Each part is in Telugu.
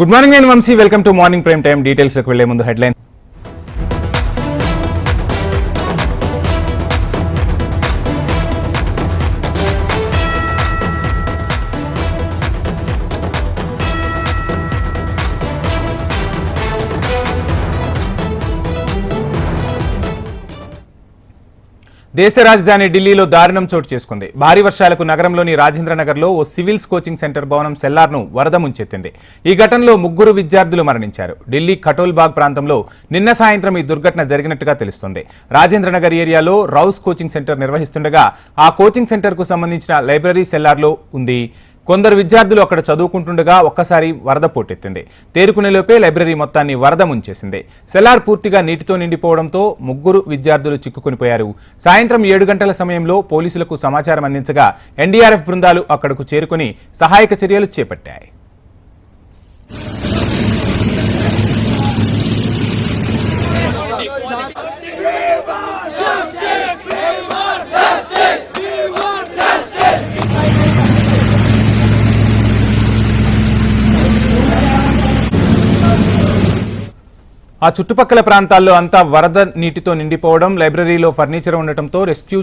Good morning and Vamshi welcome to morning prime time details వెళ్ళే ముందు హెడ్లైన్. దేశ రాజధాని ఢిల్లీలో దారుణం చోటు చేసుకుంది. భారీ వర్షాలకు నగరంలోని రాజేంద్రనగర్లో ఓ సివిల్స్ కోచింగ్ సెంటర్ భవనం సెల్లార్ను వరద ముంచెత్తింది. ఈ ఘటనలో ముగ్గురు విద్యార్థులు మరణించారు. ఢిల్లీ కటోల్బాగ్ ప్రాంతంలో నిన్న సాయంత్రం ఈ దుర్ఘటన జరిగినట్టుగా తెలుస్తుంది. రాజేంద్రనగర్ ఏరియాలో రౌస్ కోచింగ్ సెంటర్ నిర్వహిస్తుండగా ఆ కోచింగ్ సెంటర్కు సంబంధించిన లైబ్రరీ సెల్లార్లో ఉంది. కొందరు విద్యార్థులు అక్కడ చదువుకుంటుండగా ఒక్కసారి వరద పోటెత్తింది. తేరుకునేలోపే లైబ్రరీ మొత్తాన్ని వరద ముంచేసింది. సెల్లార్ పూర్తిగా నీటితో నిండిపోవడంతో ముగ్గురు విద్యార్థులు చిక్కుకునిపోయారు. సాయంత్రం ఏడు గంటల సమయంలో పోలీసులకు సమాచారం అందించగా ఎన్డీఆర్ఎఫ్ బృందాలు అక్కడకు చేరుకుని సహాయక చర్యలు చేపట్టాయి. ఆ చుట్టుపక్కల ప్రాంతాల్లో అంతా వరద నీటితో నిండిపోవడం లైబ్రరీలో ఫర్నిచర్ ఉండటంతో రెస్క్యూ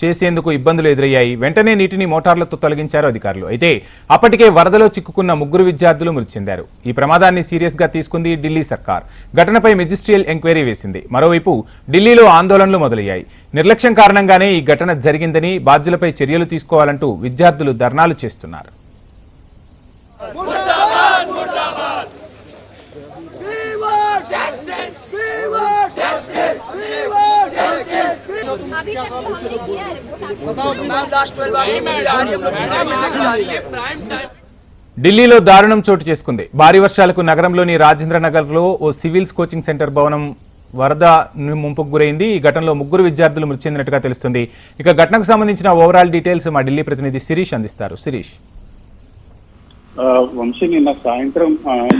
చేసేందుకు ఇబ్బందులు ఎదురయ్యాయి. వెంటనే నీటిని మోటార్లతో తొలగించారు అధికారులు. అయితే అప్పటికే వరదలో చిక్కుకున్న ముగ్గురు విద్యార్థులు మృతి చెందారు. ఈ ప్రమాదాన్ని సీరియస్గా తీసుకుంది ఢిల్లీ సర్కార్. ఘటనపై మెజిస్ట్రియల్ ఎంక్వైరీ వేసింది. మరోవైపు ఢిల్లీలో ఆందోళనలు మొదలయ్యాయి. నిర్లక్ష్యం కారణంగానే ఈ ఘటన జరిగిందని బాధ్యులపై చర్యలు తీసుకోవాలంటూ విద్యార్థులు ధర్నాలు చేస్తున్నారు. ఢిల్లీలో దారుణం చోటు చేసుకుంది. భారీ వర్షాలకు నగరంలోని రాజేంద్ర నగర్లో ఓ సివిల్స్ కోచింగ్ సెంటర్ భవనం వరద ముంపుకు గురైంది. ఈ ఘటనలో ముగ్గురు విద్యార్థులు మృతి చెందినట్టుగా తెలుస్తుంది. ఇక ఘటనకు సంబంధించిన ఓవరాల్ డీటెయిల్స్ మా ఢిల్లీ ప్రతినిధి శిరీష్ అందిస్తారు. శిరీష్. వంశీ నిన్న సాయంత్రం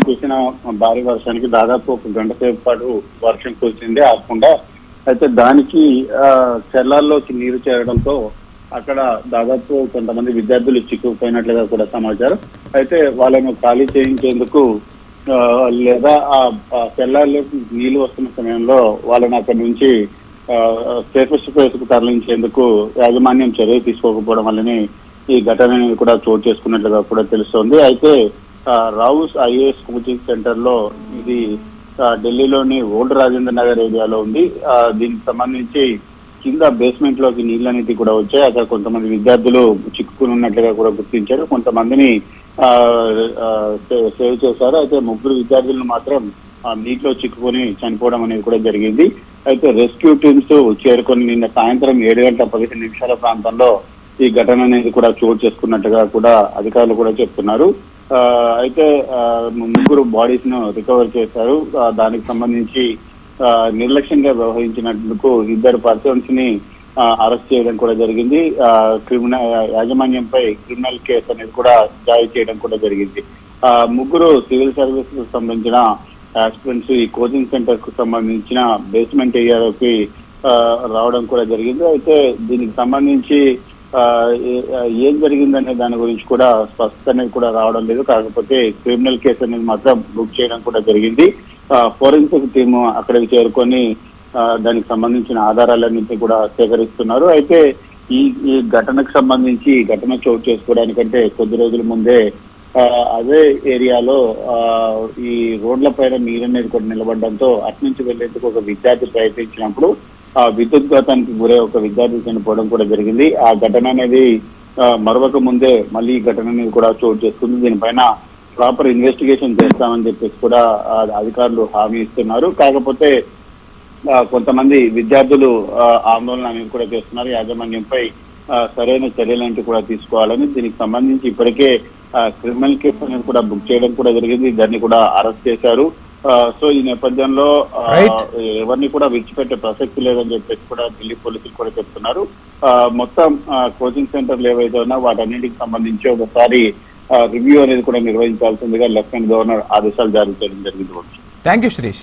కురిసిన భారీ వర్షానికి దాదాపు ఒక గంట సేపు పాటు వర్షం కురిసింది. ఆకుండా అయితే దానికి చెల్లాల్లోకి నీరు చేరడంతో అక్కడ దాదాపు కొంతమంది విద్యార్థులు చిక్కుకుపోయినట్లుగా కూడా సమాచారం. అయితే వాళ్ళను ఖాళీ చేయించేందుకు లేదా ఆ చెల్లాల్లో నీళ్ళు వస్తున్న సమయంలో వాళ్ళని అక్కడి నుంచి సేఫెస్ట్ ప్లేస్కు తరలించేందుకు యాజమాన్యం చర్య తీసుకోకపోవడం వల్లనే ఈ ఘటన కూడా చోటు చేసుకున్నట్లుగా కూడా తెలుస్తోంది. అయితే రావుస్ ఐఏఎస్ కోచింగ్ సెంటర్లో ఇది ఢిల్లీలోని ఓల్డ్ రాజేంద్ర నగర్ ఏరియాలో ఉంది. దీనికి సంబంధించి కింద బేస్మెంట్లోకి నీళ్ళనేది కూడా వచ్చాయి. అక్కడ కొంతమంది విద్యార్థులు చిక్కుకుని ఉన్నట్లుగా కూడా గుర్తించారు. కొంతమందిని ఆ, సే- సేవ్ చేశారు. అయితే ముగ్గురు విద్యార్థులను మాత్రం ఆ, నీటిలో చిక్కుకొని చనిపోవడం అనేది కూడా జరిగింది. అయితే రెస్క్యూ టీమ్స్ చేరుకొని నిన్న సాయంత్రం ఏడు గంటల పదిహేను నిమిషాల ప్రాంతంలో ఈ ఘటన అనేది కూడా చోటు చేసుకున్నట్టుగా కూడా అధికారులు కూడా చెప్తున్నారు. అయితే ముగ్గురు బాడీస్ను రికవర్ చేశారు. దానికి సంబంధించి ఆ, నిర్లక్ష్యంగా వ్యవహరించినందుకు ఇద్దరు పర్సన్స్ని అరెస్ట్ చేయడం కూడా జరిగింది. క్రిమినల్ యాజమాన్యంపై క్రిమినల్ కేసు అనేది కూడా జారీ చేయడం కూడా జరిగింది. ఆ, ముగ్గురు సివిల్ సర్వీస్కు సంబంధించిన ఆస్పిరెంట్స్ ఈ కోచింగ్ సెంటర్కు సంబంధించిన బేస్మెంట్ ఏరియాలోకి రావడం కూడా జరిగింది. అయితే దీనికి సంబంధించి ఏం జరిగిందనే దాని గురించి కూడా స్పష్టత అనేది కూడా రావడం లేదు. కాకపోతే క్రిమినల్ కేసు అనేది మాత్రం బుక్ చేయడం కూడా జరిగింది. ఫోరెన్సిక్ టీము అక్కడికి చేరుకొని దానికి సంబంధించిన ఆధారాలన్నింటినీ కూడా సేకరిస్తున్నారు. అయితే ఈ ఈ ఘటనకు సంబంధించి ఘటన చోటు చేసుకోవడానికంటే కొద్ది రోజుల ముందే అదే ఏరియాలో ఈ రోడ్ల పైన నీరు అనేది కూడా నిలబడడంతో అటు నుంచి వెళ్ళేందుకు ఒక విద్యార్థి ప్రయత్నించినప్పుడు ఆ విద్యుద్ఘాతానికి గురై ఒక విద్యార్థి చనిపోవడం కూడా జరిగింది. ఆ ఘటన అనేది మరొక ముందే మళ్ళీ ఈ ఘటన అనేది కూడా చోటు చేసుకుంది. దీనిపైన ప్రాపర్ ఇన్వెస్టిగేషన్ చేస్తామని చెప్పేసి కూడా అధికారులు హామీ ఇస్తున్నారు. కాకపోతే కొంతమంది విద్యార్థులు ఆ, ఆందోళన అనేది కూడా చేస్తున్నారు. యాజమాన్యంపై సరైన చర్యలంటూ కూడా తీసుకోవాలని. దీనికి సంబంధించి ఇప్పటికే క్రిమినల్ కేసు అనేది కూడా బుక్ చేయడం కూడా జరిగింది. దాన్ని కూడా అరెస్ట్ చేశారు. సో ఈ నేపథ్యంలో. ఎవరిని కూడా విడిచిపెట్టే ప్రసక్తి లేదని చెప్పేసి కూడా ఢిల్లీ పోలీసులు కూడా చెప్తున్నారు. మొత్తం కోచింగ్ సెంటర్లు ఏవైతే ఉన్నా వాటన్నిటికి సంబంధించి ఒకసారి రివ్యూ అనేది కూడా నిర్వహించాల్సిందిగా లెఫ్టినెంట్ గవర్నర్ ఆదేశాలు జారీ చేయడం జరిగింది. థ్యాంక్ యూ శిరీష్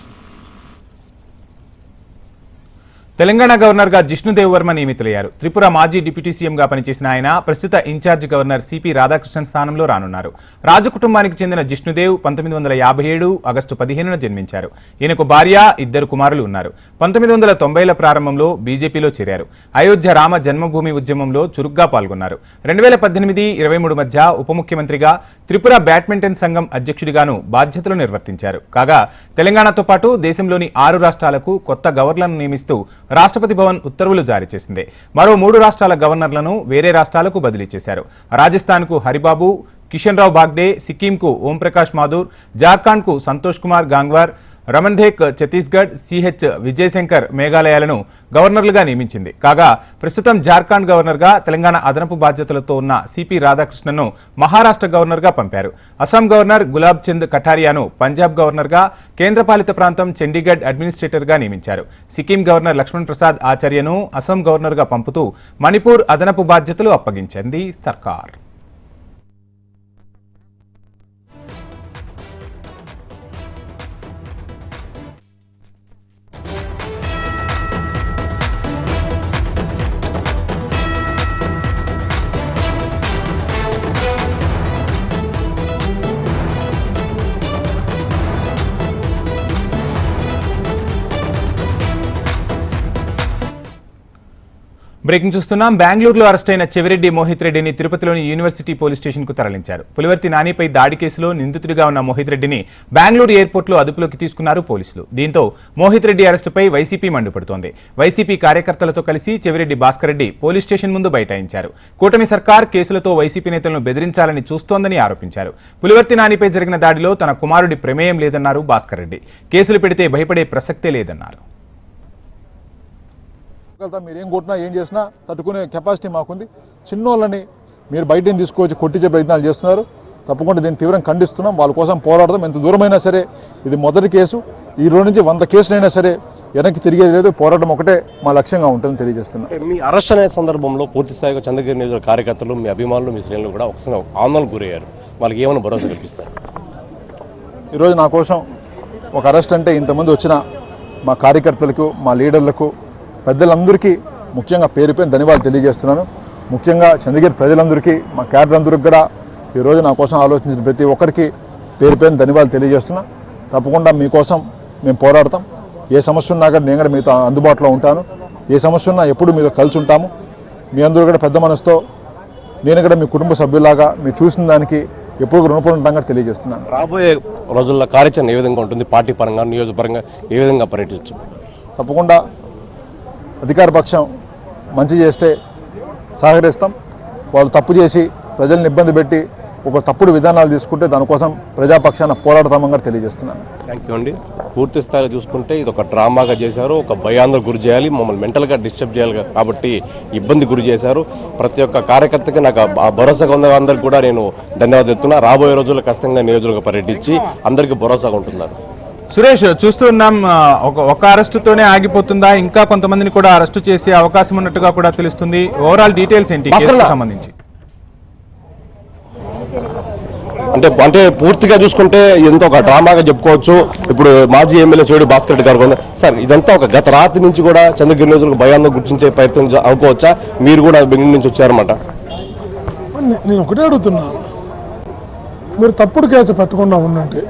తెలంగాణ గవర్నర్గా జిష్ణుదేవ్ వర్మ నియమితులయ్యారు. త్రిపుర మాజీ డిప్యూటీ సీఎంగా పనిచేసిన ఆయన ప్రస్తుత ఇన్ఛార్జ్ గవర్నర్ సిపి రాధాకృష్ణన్ స్థానంలో రానున్నారు. రాజు కుటుంబానికి చెందిన జిష్ణుదేవ్ పంతొమ్మిది వందల యాభై ఏడు ఆగస్టు పదిహేనున జన్మించారు. ఈయనకు భార్య ఇద్దరు కుమారులు ఉన్నారు. పంతొమ్మిది వందల తొంభైల ప్రారంభంలో బీజేపీలో చేరారు. అయోధ్య రామ జన్మభూమి ఉద్యమంలో చురుగ్గా పాల్గొన్నారు. రెండు వేల పద్దెనిమిది ఇరవై మూడు మధ్య ఉప ముఖ్యమంత్రిగా త్రిపుర బ్యాడ్మింటన్ సంఘం అధ్యక్షుడిగాను బాధ్యతలు నిర్వర్తించారు. కాగా తెలంగాణతో పాటు దేశంలోని ఆరు రాష్ట్రాలకు కొత్త గవర్నర్లను నియమిస్తూ రాష్ట్రపతి భవన్ ఉత్తర్వులు జారీ చేసింది. మరో మూడు రాష్ట్రాల గవర్నర్లను వేరే రాష్ట్రాలకు బదిలీ చేశారు. రాజస్థాన్కు హరిబాబు కిషన్ రావు బాగ్డే సిక్కింకు ఓంప్రకాష్ మాథూర్ జార్ఖండ్కు సంతోష్ కుమార్ గాంగ్వార్ రమణ్ధేక్ ఛత్తీస్గఢ్ సిహెచ్ విజయశంకర్ మేఘాలయాలను గవర్నర్లుగా నియమించింది. కాగా ప్రస్తుతం జార్ఖండ్ గవర్నర్గా తెలంగాణ అదనపు బాధ్యతలతో ఉన్న సిపి రాధాకృష్ణను మహారాష్ట్ర గవర్నర్గా పంపారు. అస్సాం గవర్నర్ గులాబ్ చంద్ కఠారియాను పంజాబ్ గవర్నర్గా కేంద్రపాలిత ప్రాంతం చండీగఢ్ అడ్మినిస్ట్రేటర్గా నియమించారు. సిక్కిం గవర్నర్ లక్ష్మణ్ ప్రసాద్ ఆచార్యను అస్సాం గవర్నర్గా పంపుతూ మణిపూర్ అదనపు బాధ్యతలు అప్పగించింది సర్కార్. బ్రేకింగ్ చూస్తున్నాం. బెంగళూరులో అరెస్ట్ అయిన చెవిరెడ్డి మోహిత్ రెడ్డిని తిరుపతిలోని యూనివర్సిటీ పోలీస్ స్టేషన్కు తరలించారు. పులివర్తి నానిపై దాడి కేసులో నిందితుడిగా ఉన్న మోహిత్ రెడ్డిని బెంగళూరు ఎయిర్పోర్ట్లో అదుపులోకి తీసుకున్నారు పోలీసులు. దీంతో మోహిత్ రెడ్డి అరెస్టుపై వైసీపీ మండిపడుతోంది. వైసీపీ కార్యకర్తలతో కలిసి చెవిరెడ్డి భాస్కర్ రెడ్డి పోలీస్ స్టేషన్ ముందు బైఠాయించారు. కూటమి సర్కార్ కేసులతో వైసీపీ నేతలను బెదిరించాలని చూస్తోందని ఆరోపించారు. పులివర్తి నానిపై జరిగిన దాడిలో తన కుమారుడి ప్రమేయం లేదన్నారు భాస్కర్ రెడ్డి. కేసులు పెడితే భయపడే ప్రసక్తే లేదన్నారు. వెళ్తాం మీరు ఏం కొట్టినా ఏం చేసినా తట్టుకునే కెపాసిటీ మాకుంది. చిన్నోళ్ళని మీరు బయటని తీసుకొచ్చి కొట్టించే ప్రయత్నాలు చేస్తున్నారు. తప్పకుండా దీన్ని తీవ్రంగా ఖండిస్తున్నాం. వాళ్ళ కోసం పోరాడదాం. ఎంత దూరమైనా సరే ఇది మొదటి కేసు. ఈ రోజు నుంచి వంద కేసులైనా సరే వెనక్కి తిరిగేది లేదు. పోరాటం ఒకటే మా లక్ష్యంగా ఉంటుందని తెలియజేస్తున్నాం. మీ అరెస్ట్ అనే సందర్భంలో పూర్తి స్థాయిగా చంద్రగిరి నియోజక కార్యకర్తలు మీ అభిమానులు మీ శ్రేణులు కూడా ఒకసారి ఆందోళనకు గురయ్యారు. వాళ్ళకి ఏమైనా భరోసా కల్పిస్తారు? ఈరోజు నా కోసం ఒక అరెస్ట్ అంటే ఇంతమంది వచ్చిన మా కార్యకర్తలకు మా లీడర్లకు పెద్దలందరికీ ముఖ్యంగా పేరు పేరు ధన్యవాదాలు తెలియజేస్తున్నాను. ముఖ్యంగా చంద్రగిరి ప్రజలందరికీ మా క్యాడర్ అందరికీ కూడా ఈరోజు నా కోసం ఆలోచించిన ప్రతి ఒక్కరికి పేరు పేరు ధన్యవాదాలు తెలియజేస్తున్నా. తప్పకుండా మీకోసం మేము పోరాడతాం. ఏ సమస్య ఉన్నా కూడా నేను కూడా మీతో అందుబాటులో ఉంటాను. ఏ సమస్య ఉన్నా ఎప్పుడు మీతో కలిసి ఉంటాము. మీ అందరూ కూడా పెద్ద మనసుతో నేను కూడా మీ కుటుంబ సభ్యులాగా మీరు చూసిన దానికి ఎప్పుడు రుణపడి ఉంటాం తెలియజేస్తున్నాను. రాబోయే రోజుల్లో కార్యాచరణ ఏ విధంగా ఉంటుంది? పార్టీ పరంగా నియోజకపరంగా ఏ విధంగా పర్యటించు? తప్పకుండా అధికార పక్షం మంచి చేస్తే సహకరిస్తాం. వాళ్ళు తప్పు చేసి ప్రజల్ని ఇబ్బంది పెట్టి ఒక తప్పుడు విధానాలు తీసుకుంటే దానికోసం ప్రజాపక్షాన పోరాడతామని కూడా తెలియజేస్తున్నాను. థ్యాంక్ యూ అండి. పూర్తి స్థాయిలో చూసుకుంటే ఇది ఒక డ్రామాగా చేశారు. ఒక భయాందోళన గురి చేయాలి. మమ్మల్ని మెంటల్గా డిస్టర్బ్ చేయాలి కాబట్టి ఇబ్బంది గురి చేశారు. ప్రతి ఒక్క కార్యకర్తకి నాకు భరోసాగా ఉన్న అందరికి కూడా నేను ధన్యవాదాలు చెప్తున్నా. రాబోయే రోజుల్లో ఖచ్చితంగా నియోజకవర్గ పర్యటించి అందరికీ భరోసాగా ఉంటున్నారు. సురేష్ చూస్తున్నాం ఒక ఒక అరెస్టుతోనే ఆగిపోతుందా? ఇంకా కొంతమందిని కూడా అరెస్టు చేసే అవకాశం ఉన్నట్టుగా కూడా తెలుస్తుంది. ఓవరాల్ డీటెయిల్స్ ఏంటి. సంబంధించి. అంటే అంటే పూర్తిగా చూసుకుంటే ఇదంతా ఒక డ్రామాగా చెప్పుకోవచ్చు. ఇప్పుడు మాజీ ఎమ్మెల్యే సోడి భాస్కర్ రెడ్డి గారు సార్ ఇదంతా ఒక గత రాత్రి నుంచి కూడా చంద్రగిరి నియోజకవర్గ భయాందోళన గుర్తించే ప్రయత్నం అనుకోవచ్చా? మీరు కూడా బెంగళూరు నుంచి వచ్చారన్నమాట. నేను ఒకటే అడుగుతున్నా. మీరు తప్పుడు కేసు పెట్టకుండా ఉండుంటే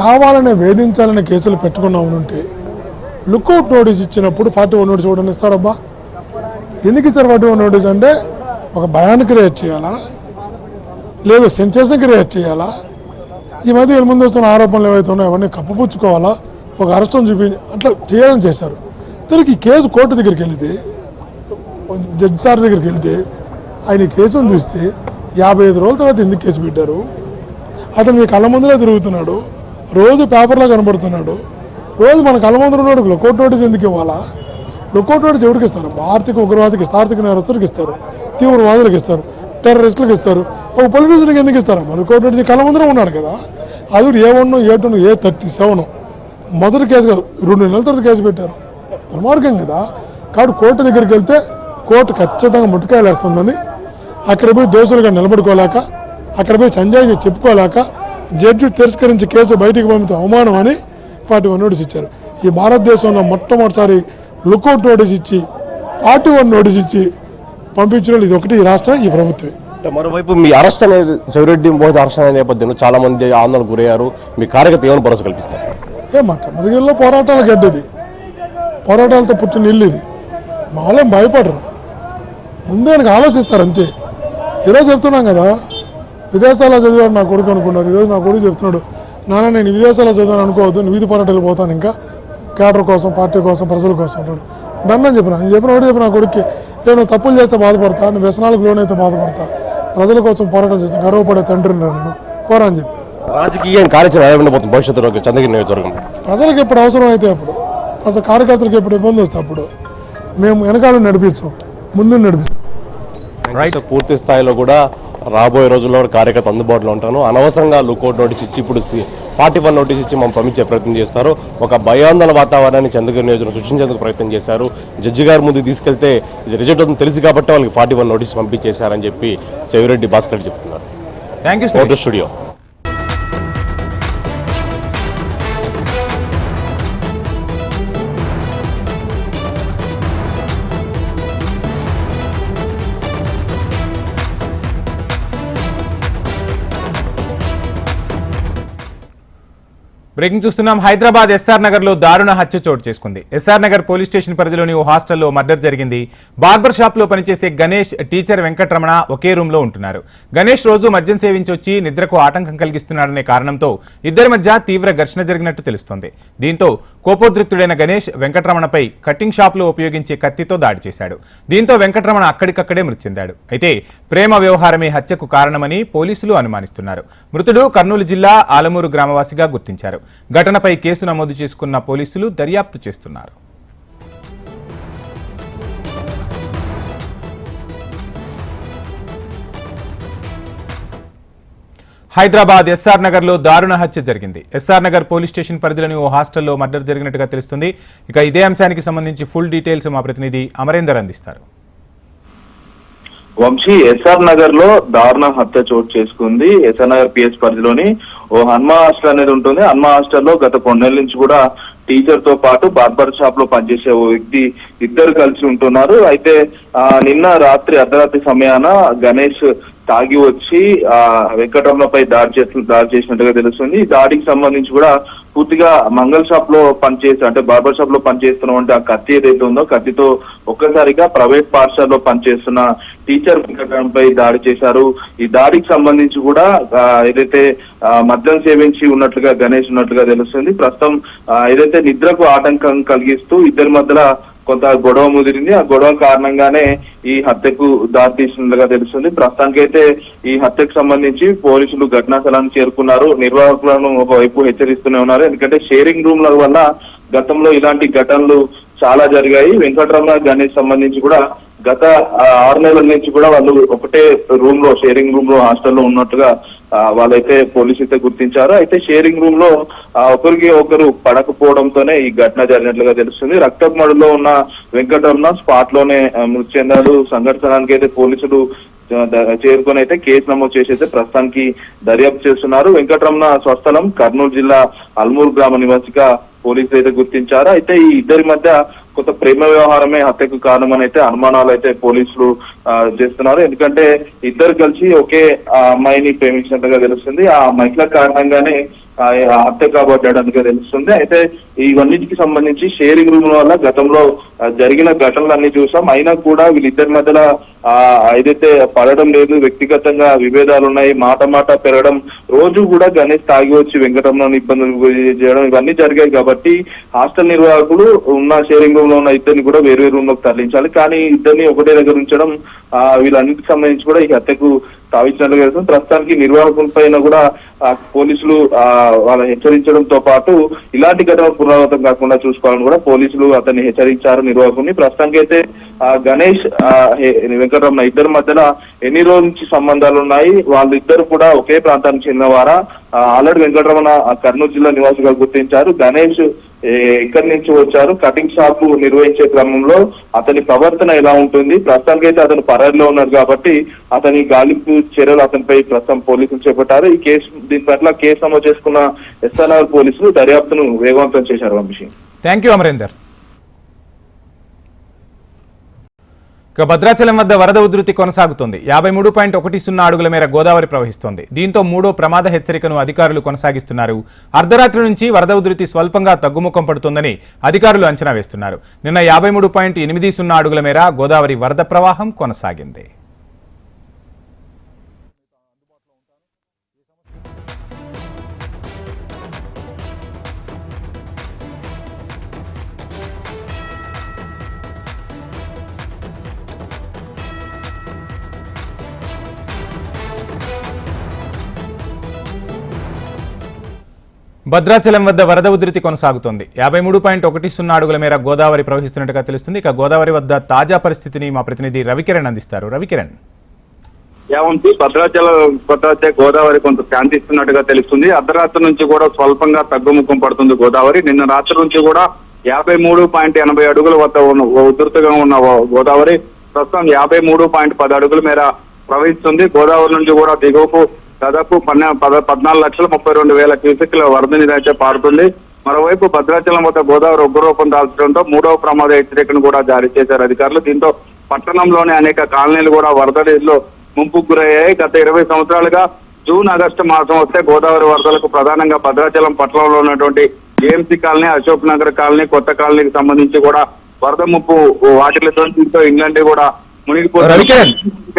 కావాలనే వేధించాలనే కేసులు పెట్టుకున్నాము ఉంటే లుక్అవుట్ నోటీస్ ఇచ్చినప్పుడు ఫార్టీ వన్ నోటీస్ కూడా ఇస్తాడబ్బా. ఎందుకు ఇచ్చారు ఫార్టీ వన్ నోటీస్ అంటే ఒక భయాన్ని క్రియేట్ చేయాలా? లేదు సెన్సేషన్ క్రియేట్ చేయాలా? ఈ మధ్య వీళ్ళ ముందు వస్తున్న ఆరోపణలు ఏవైతే ఉన్నాయో అవన్నీ కప్పుపుచ్చుకోవాలా? ఒక అరెస్టం చూపి అట్లా చేయాలని చేశారు. తిరిగి కేసు కోర్టు దగ్గరికి వెళితే జడ్జి సార్ దగ్గరికి వెళ్తే ఆయన ఈ కేసును చూస్తే యాభై ఐదు రోజుల తర్వాత ఎందుకు కేసు పెట్టారు? అతను మీ కళ్ళ ముందులో తిరుగుతున్నాడు. రోజు పేపర్లో కనబడుతున్నాడు. రోజు మన కళ్ళ ముందు ఉన్నాడు. లుకౌట్ నోటీస్ ఎందుకు ఇవ్వాలా? లుకౌట్ నోటీస్ ఎవరికి ఇస్తారు? ఆర్థిక ఉగ్రవాదికి ఆర్థిక నేరస్తులకు ఇస్తారు. తీవ్రవాదులకు ఇస్తారు. టెర్రరిస్టులకు ఇస్తారు. ఒక పొలిటీషియన్కి ఎందుకు ఇస్తారు? లుకౌట్ నోటీస్ కళ్ళ ముందర ఉన్నాడు కదా. అది A one A two A thirty seven. మొదటి కేసు కాదు రెండు నెలల తర్వాత కేసు పెట్టారు. దుర్మార్గం కదా. కాబట్టి కోర్టు దగ్గరికి వెళ్తే కోర్టు ఖచ్చితంగా ముట్టుకాయలు వేస్తుందని అక్కడ పోయి దోషులుగా నిలబడుకోలేక అక్కడ పోయి సంజయ్ చెప్పుకోలేక జడ్జి తిరస్కరించి కేసు బయటికి పంపితే. అవమానం అని ఫార్టీ వన్ నోటీస్ ఇచ్చారు. ఈ భారతదేశంలో మొట్టమొదటిసారి లుకౌట్ నోటీస్ ఇచ్చి ఫార్టీ వన్ నోటీస్ ఇచ్చి పంపించిన ఇది ఒకటి ఈ రాష్ట్రం ఈ ప్రభుత్వమే. అంటే మరోవైపు మీ అరెస్ట్ అనేది చెవిరెడ్డి మోహిత్ అరెస్ట్ అనే నేపథ్యంలో చాలా మంది ఆందోళన గురయ్యారు. మీ కార్యకర్త ఏమైనా భరోసా కల్పిస్తారు? ఏమా చంద్రగిరిలో పోరాటాల గడ్డది పోరాటాలతో పుట్టిన ఇల్లు ఇది. మా వాళ్ళేం భయపడరు. ముందే ఆలోచిస్తారు అంతే. ఈరోజు చెప్తున్నాం కదా విదేశాల్లో చదివాడు నా కొడుకు అనుకున్నారు. ఈరోజు నా కొడుకు చెప్తున్నాడు నాన్న నేను విదేశాల్లో చదివాను అనుకోవద్దు వీధి పోరాటాలు పోతాను ఇంకా. క్యాడర్ కోసం పార్టీ కోసం ప్రజల కోసం అంటాడు. డన్ అని చెప్పిన నేను చెప్పిన ఒకటి చెప్పిన నా కొడుక్కి నేను తప్పులు చేస్తే బాధపడతా నేను వ్యసనాలకు లోనైతే బాధపడతా. ప్రజల కోసం పోరాటం చేస్తా గర్వపడే తండ్రిని నేను పోరా అని చెప్పి రాజకీయం కార్యాచరణ ఉండబోతుంది భవిష్యత్తులో చంద్రగిరి నియోజకవర్గం ప్రజలకు ఎప్పుడు అవసరం అయితే అప్పుడు ప్రతి కార్యకర్తలకు ఎప్పుడు ఇబ్బంది వస్తే అప్పుడు మేము వెనకాల నడిపించాం ముందు నడిపిస్తాం. పూర్తి స్థాయిలో కూడా రాబోయే రోజుల్లో కార్యకర్త అందుబాటులో ఉంటాను. అనవసరంగా లుకౌట్ నోటీస్ ఇచ్చి ఇప్పుడు ఫార్టీ వన్ నోటీస్ ఇచ్చి మనం పంపించే ప్రయత్నం చేస్తారు. ఒక భయాందోళన వాతావరణాన్ని చంద్రగిరి నియోజకవర్గం సృష్టించేందుకు ప్రయత్నం చేశారు. జడ్జి గారి ముందు తీసుకెళ్తే ఇది రిజల్ట్ అవుతుంది తెలుసు కాబట్టి వాళ్ళకి ఫార్టీ వన్ నోటీస్ పంపించేశారని చెప్పి చెవిరెడ్డి భాస్కర్ చెప్తున్నారు. Thank you photo studio breaking చూస్తున్నాం. హైదరాబాద్ ఎస్ఆర్ నగర్లో దారుణ హత్య చోటు చేసుకుంది. ఎస్ఆర్ నగర్ పోలీస్ స్టేషన్ పరిధిలోని ఓ హాస్టల్లో మర్డర్ జరిగింది. బార్బర్ షాప్లో పనిచేసే గణేష్ టీచర్ వెంకటరమణ ఒకే రూమ్లో ఉంటున్నారు. గణేష్ రోజు మద్యం సేవించి వచ్చి నిద్రకు ఆటంకం కలిగిస్తున్నాడనే కారణంతో ఇద్దరి మధ్య తీవ్ర ఘర్షణ జరిగినట్టు తెలుస్తోంది. దీంతో కోపోద్రిక్తుడైన గణేష్ వెంకటరమణపై కటింగ్ షాప్లో ఉపయోగించే కత్తితో దాడి చేశాడు. దీంతో వెంకటరమణ అక్కడికక్కడే మృతి చెందాడు. అయితే ప్రేమ వ్యవహారమే హత్యకు కారణమని పోలీసులు అనుమానిస్తున్నారు. మృతుడు కర్నూలు జిల్లా ఆలమూరు గ్రామవాసిగా గుర్తించారు. ఘటనపై కేసు నమోదు చేసుకున్న పోలీసులు దర్యాప్తు చేస్తున్నారు. హైదరాబాద్ ఎస్ఆర్ నగర్లో దారుణ హత్య జరిగింది. ఎస్ఆర్ నగర్ పోలీస్ స్టేషన్ పరిధిలోని ఓ హాస్టల్లో మర్డర్ జరిగినట్టుగా తెలుస్తుంది. ఇక ఇదే అంశానికి సంబంధించి ఫుల్ డీటెయిల్స్ మా ప్రతినిధి అమరేందర్ అందిస్తారు. వంశీ ఎస్ఆర్ నగర్లో దారుణ హత్య చోటు చేసుకుంది. ఎస్ఆర్ నగర్ పిఎస్ పరిధిలోని ఓ హన్మా హాస్టల్ అనేది ఉంటుంది. హన్మా హాస్టల్లో గత కొన్నేళ్ళ నుంచి కూడా టీచర్తో పాటు బార్బర్ షాప్లో పనిచేసే ఓ వ్యక్తి ఇద్దరు కలిసి ఉంటున్నారు. అయితే నిన్న రాత్రి అర్ధరాత్రి సమయాన గణేష్ తాగి వచ్చి ఆ వెంకటరమణపై దాడి చేసిన దాడి చేసినట్టుగా తెలుస్తుంది. ఈ దాడికి సంబంధించి కూడా పూర్తిగా మంగళ షాప్లో పనిచేసి అంటే బార్బర్ షాప్లో పనిచేస్తున్నటువంటి ఆ కత్తి ఏదైతే ఉందో కత్తితో ఒక్కసారిగా ప్రైవేట్ పాఠశాలలో పనిచేస్తున్న టీచర్ వెంకటరమణపై దాడి చేశారు. ఈ దాడికి సంబంధించి కూడా ఏదైతే మద్యం సేవించి ఉన్నట్లుగా గణేష్ ఉన్నట్లుగా తెలుస్తుంది. ప్రస్తుతం ఏదైతే నిద్రకు ఆటంకం కలిగిస్తూ ఇద్దరి మధ్యలో కొంత గొడవ ముదిరింది. ఆ గొడవ కారణంగానే ఈ హత్యకు దారితీసినట్లుగా తెలుస్తుంది. ప్రస్తుతానికైతే ఈ హత్యకు సంబంధించి పోలీసులు ఘటనా స్థలానికి చేరుకున్నారు. నిర్వాహకులను ఒకవైపు హెచ్చరిస్తూనే ఉన్నారు. ఎందుకంటే షేరింగ్ రూమ్ల వల్ల గతంలో ఇలాంటి ఘటనలు చాలా జరిగాయి. వెంకటరమణ గణేష్ సంబంధించి కూడా గత ఆరు నెలల నుంచి కూడా వాళ్ళు ఒకటే రూమ్లో షేరింగ్ రూమ్లో హాస్టల్లో ఉన్నట్టుగా వాళ్ళైతే పోలీసు అయితే గుర్తించారు. అయితే షేరింగ్ రూమ్లో ఒకరికి ఒకరు పడకపోవడంతోనే ఈ ఘటన జరిగినట్లుగా తెలుస్తుంది. రక్తపు మడులో ఉన్న వెంకటరమణ స్పాట్లోనే మృతి చెందాడు. సంఘటనకి అయితే పోలీసులు చేరుకొని అయితే కేసు నమోదు చేసి అయితే ప్రస్తుతానికి దర్యాప్తు చేస్తున్నారు. వెంకటరమణ స్వస్థలం కర్నూలు జిల్లా అల్మూర్ గ్రామ నివాసిగా పోలీసులు అయితే గుర్తించారు. అయితే ఈ ఇద్దరి మధ్య కొంత ప్రేమ వ్యవహారమే హత్యకు కారణమని అయితే అనుమానాలు అయితే పోలీసులు చేస్తున్నారు. ఎందుకంటే ఇద్దరు కలిసి ఒకే ఆ అమ్మాయిని ప్రేమించినట్టుగా తెలుస్తుంది. ఆ మహిళ కారణంగానే హత్య కాబడ్డాడనిగా తెలుస్తుంది. అయితే ఇవన్నిటికి సంబంధించి షేరింగ్ రూమ్ వల్ల గతంలో జరిగిన ఘటనలన్నీ చూసాం. అయినా కూడా వీళ్ళిద్దరి మధ్యలో ఆ ఏదైతే పడడం లేదు వ్యక్తిగతంగా విభేదాలు ఉన్నాయి మాట మాట పెరగడం రోజు కూడా గణేష్ తాగి వచ్చి వెంకటరమణ ఇబ్బందులు చేయడం ఇవన్నీ జరిగాయి కాబట్టి హాస్టల్ నిర్వాహకులు ఉన్న షేరింగ్ లో ఉన్న ఇద్దరిని కూడా వేరే రూమ్లోకి తరలించాలి. కానీ ఇద్దరిని ఒకటే దగ్గర ఉంచడం ఆ, వీళ్ళన్నిటికి సంబంధించి కూడా ఈ హత్యకు తావించినట్లుగా తెలుస్తుంది ప్రస్తుతానికి నిర్వాహకుల పైన కూడా ఆ, పోలీసులు ఆ, హెచ్చరించడంతో పాటు ఇలాంటి ఘటన పునరావృతం కాకుండా చూసుకోవాలని కూడా పోలీసులు అతన్ని హెచ్చరించారు నిర్వాహకుని ప్రస్తుతానికి అయితే ఆ, గణేష్ వెంకటరమణ ఇద్దరి మధ్యన ఎన్ని రోజుల నుంచి సంబంధాలు ఉన్నాయి? వాళ్ళిద్దరు కూడా ఒకే ప్రాంతానికి చెందినవారా? వారా ఆల్రెడీ వెంకటరమణ కర్నూలు జిల్లా నివాసిగా గుర్తించారు. గణేష్ ఎక్కడి నుంచి వచ్చారు. కటింగ్ షాప్ నిర్వహించే క్రమంలో అతని ప్రవర్తన ఎలా ఉంటుంది? ప్రస్తుతానికి అయితే అతను పరారిలో ఉన్నారు కాబట్టి అతని గాలింపు చర్యలు అతనిపై ప్రస్తుతం పోలీసులు చేపట్టారు. ఈ కేసు దీని పట్ల కేసు నమోదు చేసుకున్న ఎస్ఆర్ఆర్ పోలీసులు దర్యాప్తును వేగవంతం చేశారు వంశీ. Thank you Amarender. ఇక భద్రాచలం వద్ద వరద ఉధృతి కొనసాగుతుంది. యాభై మూడు పాయింట్ ఒకటి సున్నా అడుగుల మేర గోదావరి ప్రవహిస్తోంది. దీంతో మూడో ప్రమాద హెచ్చరికను అధికారులు కొనసాగిస్తున్నారు. అర్ధరాత్రి నుంచి వరద ఉధృతి స్వల్పంగా తగ్గుముఖం పడుతుందని అధికారులు అంచనా వేస్తున్నారు. నిన్న యాభై మూడు పాయింట్ ఎనిమిది సున్నా అడుగుల మేర గోదావరి వరద ప్రవాహం కొనసాగింది. భద్రాచలం వద్ద వరద ఉధృతి కొనసాగుతోంది. యాభై మూడు పాయింట్ ఒకటి సున్నా అడుగుల మేర గోదావరి ప్రవహిస్తున్నట్టుగా తెలుస్తుంది. ఇక గోదావరి వద్ద తాజా పరిస్థితిని మా ప్రతినిధి రవికిరణ్ అందిస్తారు. రవికిరణ్. యావంతి భద్రాచలం భద్రాచల గోదావరి కొంత శాంతిస్తున్నట్టుగా తెలుస్తుంది. అర్ధరాత్రి నుంచి కూడా స్వల్పంగా తగ్గుముఖం పడుతుంది గోదావరి. నిన్న రాత్రి నుంచి కూడా యాభై మూడు పాయింట్ ఎనభై అడుగుల వద్ద ఉన్న ఉధృతగా ఉన్న గోదావరి ప్రస్తుతం యాభై మూడు పాయింట్ పది అడుగుల మేర ప్రవహిస్తుంది. గోదావరి నుంచి కూడా దిగువకు దాదాపు పన్నె పద పద్నాలుగు లక్షల ముప్పై రెండు వేల క్యూసెక్ల వరద నీరు అయితే పారుతుంది. మరోవైపు భద్రాచలం వద్ద గోదావరి ఉగ్రరూపం దాల్చడంతో మూడవ ప్రమాద హెచ్చరికను కూడా జారీ చేశారు అధికారులు. దీంతో పట్టణంలోని అనేక కాలనీలు కూడా వరద నీరులో ముంపుకు గురయ్యాయి గత ఇరవై సంవత్సరాలుగా జూన్ ఆగస్టు మాసం వస్తే గోదావరి వరదలకు ప్రధానంగా భద్రాచలం పట్టణంలో ఉన్నటువంటి AMC colony Ashok Nagar colony కొత్త కాలనీకి సంబంధించి కూడా వరద ముప్పు వాటిలతో దీంతో ఇంగ్లాండ్ కూడా. మునిగిపోతుంది.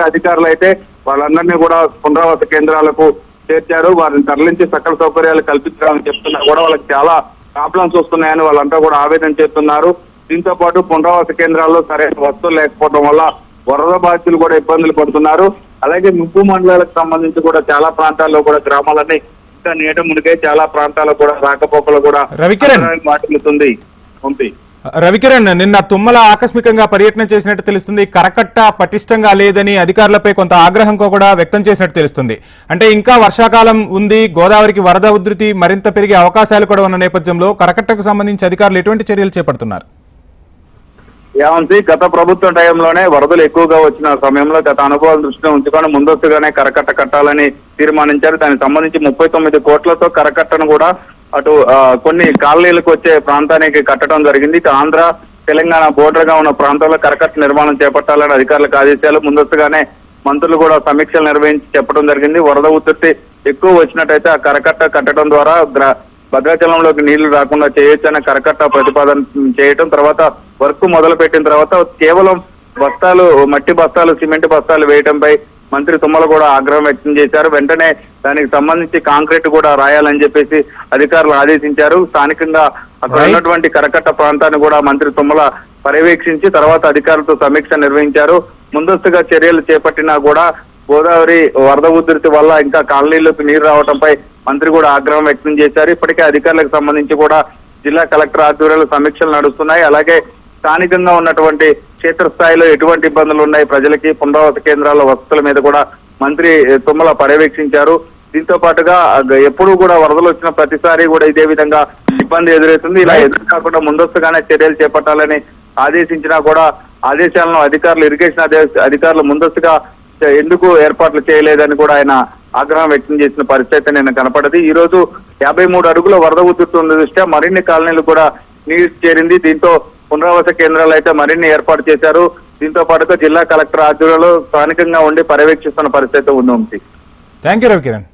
అధికారులు అయితే వాళ్ళందరినీ కూడా పునరావాస కేంద్రాలకు చేర్చారు. వారిని తరలించి సకల సౌకర్యాలు కల్పించాలని చెప్తున్నా కూడా వాళ్ళకి చాలా ప్రాబ్లమ్స్ వస్తున్నాయని వాళ్ళంతా కూడా ఆవేదన చేస్తున్నారు. దీంతో పాటు పునరావాస కేంద్రాల్లో సరైన వస్తువులు లేకపోవడం వల్ల వరద బాధితులు కూడా ఇబ్బందులు పడుతున్నారు. అలాగే ముప్పు మండలాలకు సంబంధించి కూడా చాలా ప్రాంతాల్లో కూడా గ్రామాలన్నీ ఇంకా నీట మునిగే చాలా ప్రాంతాల్లో కూడా రాకపోకలు కూడా. మాట్లాడుతుంది. ఉంది. రవికిరణ్ నిన్న తుమ్మల ఆకస్మికంగా పర్యటన చేసినట్టు తెలుస్తుంది. కరకట్ట పటిష్టంగా లేదని అధికారులపై కొంత ఆగ్రహం కూడా వ్యక్తం చేసినట్టు తెలుస్తుంది. అంటే ఇంకా వర్షాకాలం ఉంది గోదావరికి వరద ఉధృతి మరింత పెరిగే అవకాశాలు కూడా ఉన్న నేపథ్యంలో కరకట్టకు సంబంధించి అధికారులు ఎటువంటి చర్యలు చేపడుతున్నారు? ఏమంది గత ప్రభుత్వ టైంలోనే వరదలు ఎక్కువగా వచ్చిన సమయంలో గత అనుభవాలు దృష్టిలో ఉంచుకొని ముందస్తుగానే కరకట్ట కట్టాలని తీర్మానించారు. దానికి సంబంధించి ముప్పై తొమ్మిది కోట్లతో కరకట్టను కూడా అటు కొన్ని కాలనీలకు వచ్చే ప్రాంతానికి కట్టడం జరిగింది. ఇటు ఆంధ్ర తెలంగాణ బోర్డర్గా ఉన్న ప్రాంతాల్లో కరకట్ట నిర్మాణం చేపట్టాలని అధికారులకు ఆదేశాలు ముందస్తుగానే మంత్రులు కూడా సమీక్షలు నిర్వహించి చెప్పడం జరిగింది. వరద ఉధృతి ఎక్కువ వచ్చినట్టయితే ఆ కరకట్ట కట్టడం ద్వారా భద్రాచలంలోకి నీళ్ళు రాకుండా చేయొచ్చని కరకట్ట ప్రతిపాదన చేయటం తర్వాత వర్క్ మొదలు పెట్టిన తర్వాత కేవలం బస్తాలు మట్టి బస్తాలు సిమెంట్ బస్తాలు వేయడంపై మంత్రి తుమ్మల కూడా ఆగ్రహం వ్యక్తం చేశారు. వెంటనే దానికి సంబంధించి కాంక్రీట్ కూడా రాయాలని చెప్పేసి అధికారులు ఆదేశించారు. స్థానికంగా అక్కడ. ఉన్నటువంటి కరకట్ట ప్రాంతాన్ని కూడా మంత్రి తుమ్మల పర్యవేక్షించి తర్వాత అధికారులతో సమీక్ష నిర్వహించారు. ముందస్తుగా చర్యలు చేపట్టినా కూడా గోదావరి వరద ఉధృతి వల్ల ఇంకా కాలనీలోకి నీరు రావడంపై మంత్రి కూడా ఆగ్రహం వ్యక్తం చేశారు. ఇప్పటికే అధికారులకు సంబంధించి కూడా జిల్లా కలెక్టర్ ఆధ్వర్యంలో సమీక్షలు నడుస్తున్నాయి. అలాగే స్థానికంగా ఉన్నటువంటి క్షేత్రస్థాయిలో ఎటువంటి ఇబ్బందులు ఉన్నాయి? ప్రజలకి పునరావాస కేంద్రాల వసతుల మీద కూడా మంత్రి తుమ్మల పర్యవేక్షించారు. దీంతో పాటుగా ఎప్పుడూ కూడా వరదలు వచ్చిన ప్రతిసారి కూడా ఇదే విధంగా ఇబ్బంది ఎదురవుతుంది. ఇలా ఎదురు కాకుండా ముందస్తుగానే చర్యలు చేపట్టాలని ఆదేశించినా కూడా ఆదేశాలను అధికారులు ఇరిగేషన్ అధి- అధికారులు ముందస్తుగా ఎందుకు ఏర్పాట్లు చేయలేదని కూడా ఆయన ఆగ్రహం వ్యక్తం చేసిన పరిస్థితి నేను కనపడది. ఈ రోజు యాభై మూడు అడుగుల వరద ఉధృతి ఉన్న దృష్ట్యా మరిన్ని కాలనీలు కూడా నీరు చేరింది. దీంతో పునరావాస కేంద్రాలు అయితే మరిన్ని ఏర్పాటు చేశారు. దీంతో పాటుగా జిల్లా కలెక్టర్ ఆధ్వర్యంలో స్థానికంగా ఉండి పర్యవేక్షిస్తున్న పరిస్థితి ఉంది. థ్యాంక్ యూ రవికిరణ్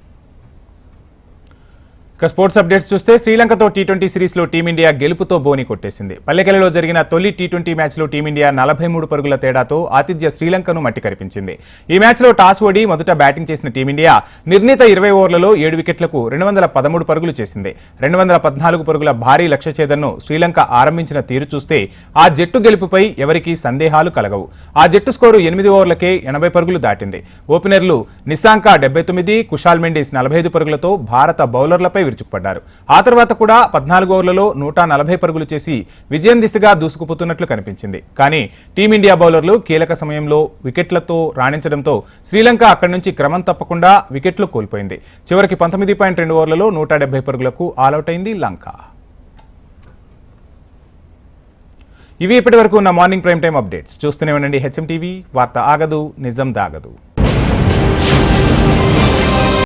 ఇక స్పోర్ట్స్ అప్డేట్స్ చూస్తే శ్రీలంకతో టీ ట్వంటీ సిరీస్లో టీమిండియా గెలుపుతో బోని కొట్టేసింది. పల్లెకెలలో జరిగిన తొలి టీ ట్వంటీ మ్యాచ్లో టీమిండియా నలభై మూడు పరుగుల తేడాతో ఆతిథ్య శ్రీలంకను మట్టి కరిపించింది. ఈ మ్యాచ్లో టాస్ ఓడి మొదట బ్యాటింగ్ చేసిన టీమిండియా నిర్ణీత ఇరవై ఓవర్లలో ఏడు వికెట్లకు రెండు వందల పదమూడు పరుగులు చేసింది. రెండు వందల పద్నాలుగు పరుగుల భారీ లక్ష్య ఛేదన్ను శ్రీలంక ఆరంభించిన తీరు చూస్తే ఆ జట్టు గెలుపుపై ఎవరికీ సందేహాలు కలగవు. ఆ జట్టు స్కోరు ఎనిమిది ఓవర్లకే ఎనభై పరుగులు దాటింది. ఓపెనర్లు నిశాంక డెబ్బై తొమ్మిది కుషాల్ మెండిస్ నలభై ఐదు పరుగులతో భారత బౌలర్లపై విరుచుకుపడ్డారు. ఆ తర్వాత కూడా పద్నాలుగు ఓవర్లలో నూట నలభై పరుగులు చేసి విజయం దిశగా దూసుకుపోతున్నట్లు కనిపించింది. కానీ టీమిండియా బౌలర్లు కీలక సమయంలో వికెట్లతో రాణించడంతో శ్రీలంక అక్కడి నుంచి క్రమం తప్పకుండా వికెట్లు కోల్పోయింది. చివరికి పంతొమ్మిది పాయింట్ రెండు ఓవర్లలో నూట డెబ్బై పరుగులకు ఆలౌట్ అయింది లంక. ఇవి ఇప్పటి వరకు ఉన్న మార్నింగ్ ప్రైమ్ టైం అప్డేట్స్. చూస్తూనే ఉండండి హెచ్ఎం టీవీ. వార్త ఆగదు నిజం దాగదు.